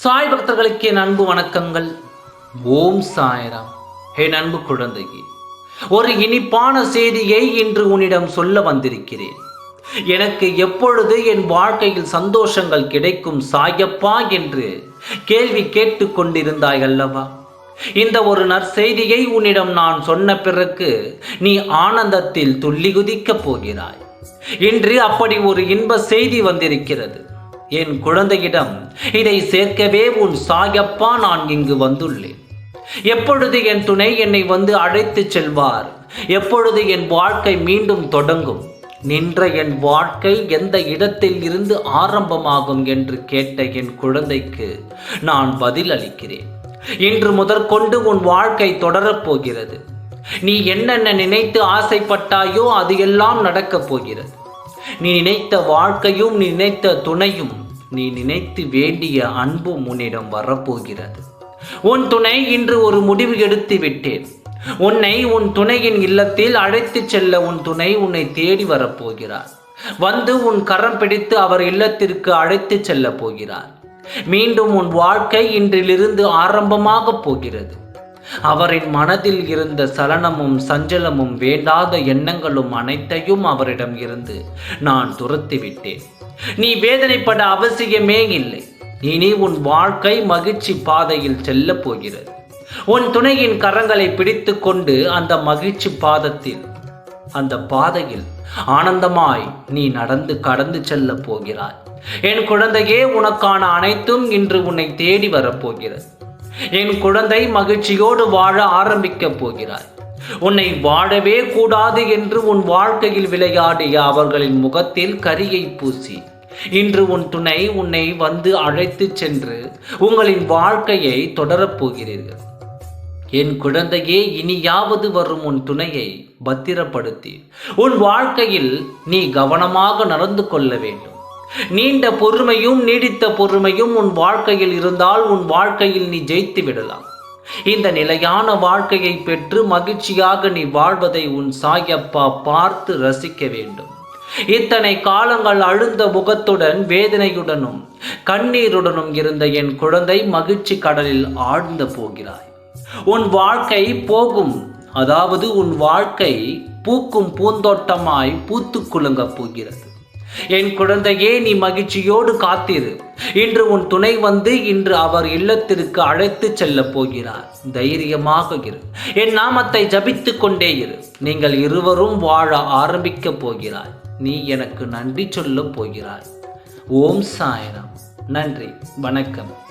சாய் பக்தர்களுக்கு என் அன்பு வணக்கங்கள். ஓம் சாய்ராம். என் அன்பு குழந்தையே ஒரு இனிப்பான செய்தியை இன்று உன்னிடம் சொல்ல வந்திருக்கிறேன். எனக்கு எப்பொழுது என் வாழ்க்கையில் சந்தோஷங்கள் கிடைக்கும் சாயப்பா என்று கேள்வி கேட்டு கொண்டிருந்தாய் அல்லவா? இந்த ஒரு நற்செய்தியை உன்னிடம் நான் சொன்ன பிறகு நீ ஆனந்தத்தில் துள்ளி குதிக்கப் போகிறாய். இன்று அப்படி ஒரு இன்ப செய்தி வந்திருக்கிறது. என் குழந்தையிடம் இதை சேர்க்கவே உன் சாயப்பா நான் இங்கு வந்துள்ளேன். எப்பொழுது என் துணை என்னை வந்து அழைத்துச் செல்வார்? எப்பொழுது என் வாழ்க்கை மீண்டும் தொடங்கும்? நின்ற என் வாழ்க்கை எந்த இடத்தில் இருந்து ஆரம்பமாகும்? என்று கேட்ட என் குழந்தைக்கு நான் பதில் அளிக்கிறேன். இன்று முதற்கொண்டு உன் வாழ்க்கை தொடரப் போகிறது. நீ என்னென்ன நினைத்து ஆசைப்பட்டாயோ அது எல்லாம் நடக்கப் போகிறது. நீ நினைத்த வாழ்க்கையும் நீ நினைத்த துணையும் நீ நினைத்து வேண்டிய அன்பும் உன்னிடம் வரப்போகிறது. உன் துணை இன்று ஒரு முடிவு எடுத்து விட்டேன். உன்னை உன் துணையின் இல்லத்தில் அழைத்துச் செல்ல உன் துணை உன்னை தேடி வரப்போகிறார். வந்து உன் கரம் பிடித்து அவர் இல்லத்திற்கு அழைத்துச் செல்லப் போகிறார். மீண்டும் உன் வாழ்க்கை இன்றிலிருந்து ஆரம்பமாகப் போகிறது. அவரின் மனதில் இருந்த சலனமும் சஞ்சலமும் வேண்டாத எண்ணங்களும் அனைத்தையும் அவரிடம் இருந்து நான் துரத்திவிட்டேன். நீ வேதனைப்பட அவசியமே இல்லை. இனி உன் வாழ்க்கை மகிழ்ச்சி பாதையில் செல்லப் போகிறது. உன் துணையின் கரங்களை பிடித்து கொண்டு அந்த மகிழ்ச்சி பாதத்தில் அந்த பாதையில் ஆனந்தமாய் நீ நடந்து கடந்து செல்ல போகிறாய். என் குழந்தையே உனக்கான அனைத்தும் இன்று உன்னை தேடி வரப்போகிறது என் குழந்தை மகிழ்ச்சியோடு வாழ ஆரம்பிக்கப் போகிறாய். உன்னை வாழவே கூடாது என்று உன் வாழ்க்கையில் விளையாடிய அவர்களின் முகத்தில் கரியை பூசி இன்று உன் துணை உன்னை வந்து அழைத்துச் சென்று உங்களின் வாழ்க்கையை தொடரப் போகிறீர்கள். என் குழந்தையே இனியாவது வரும் உன் துணையை பத்திரப்படுத்தி உன் வாழ்க்கையில் நீ கவனமாக நடந்து கொள்ள வேண்டும். நீண்ட பொறுமையும் நீடித்த பொறுமையும் உன் வாழ்க்கையில் இருந்தால் உன் வாழ்க்கையில் நீ ஜெயித்து விடலாம். இந்த நிலையான வாழ்க்கையை பெற்று மகிழ்ச்சியாக நீ வாழ்வதை உன் சாயப்பா பார்த்து ரசிக்க வேண்டும். இத்தனை காலங்கள் அழுந்த முகத்துடன் வேதனையுடனும் கண்ணீருடனும் இருந்த என் குழந்தை மகிழ்ச்சி கடலில் ஆழ்ந்த போகிறாய். உன் வாழ்க்கை போகும். அதாவது உன் வாழ்க்கை பூக்கும் பூந்தோட்டமாய் பூத்து குலுங்கப் போகிறது. என் குழந்தையே நீ மகிழ்ச்சியோடு காத்திரு. இன்று உன் துணை வந்து இன்று அவர் இல்லத்திற்கு அழைத்து செல்லப் போகிறார். தைரியமாக இரு. என் நாமத்தை ஜபித்து கொண்டே இரு. நீங்கள் இருவரும் வாழ ஆரம்பிக்கப் போகிறாய். நீ எனக்கு நன்றி சொல்லப் போகிறாய். ஓம் சாயனம். நன்றி. வணக்கம்.